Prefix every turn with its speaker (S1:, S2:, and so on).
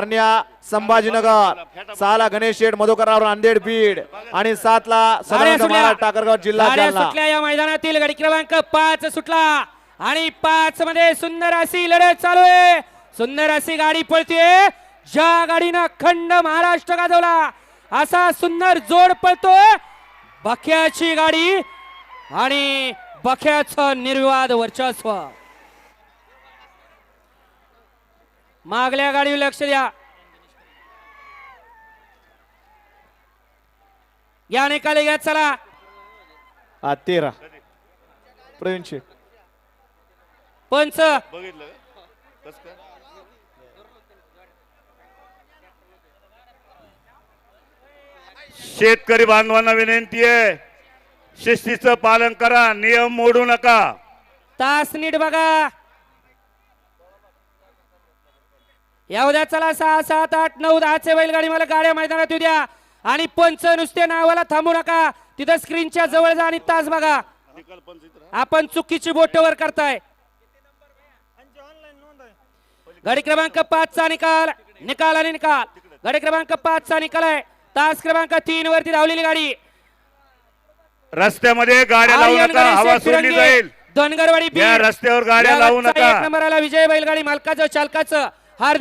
S1: करण्या संभाजीनगर सहाला गणेश शेठ मधुकरराव नांदेड बीड आणि सातला टाकरगाव जिल्हा
S2: या मैदानातील गडी क्रमांक पाच सुटला आणि पाच मध्ये सुंदर अशी लढत चालू आहे. सुंदर अशी गाडी पळतीये. ज्या गाडीनं अखंड महाराष्ट्र गाजवला असा सुंदर जोड पळतोय. बख्याची गाडी आणि बख्याचं निर्विवाद वर्चस्व. मागल्या गाडीवर लक्ष द्या. या निकाली घ्या चला.
S1: हा तेरा. प्रवीण शेठ
S2: पंच.
S3: बघितलं का? कसं काय? शेतकरी बांधवांना विनंती आहे शिस्तीचं पालन करा नियम मोडू नका.
S2: तास नीट बघा. या उद्या चला सहा सात आठ नऊ दहाचे बैलगाडी. मला गाड्या मैदानात येऊ द्या. आणि पंच नुसते नावाला थांबू नका. तिथं स्क्रीनच्या जवळ जा आणि तास बघा. आपण चुकीची बोट वर करताय. गाडी क्रमांक पाच चा निकाल. निकाल आणि निकाल. गाडी क्रमांक पाच चा निकाल आहे. तास क्रमांक तीन वरती धावलेली गाडी.
S3: रस्त्यामध्ये गाड्या लावू नका. हवा सोडली जाईल.
S2: धनगरवाडी.
S3: रस्त्यावर गाड्या लावू नका.
S2: नंबरला विजय बैलगाडी मालकाचं चालकाचं. हार्दिक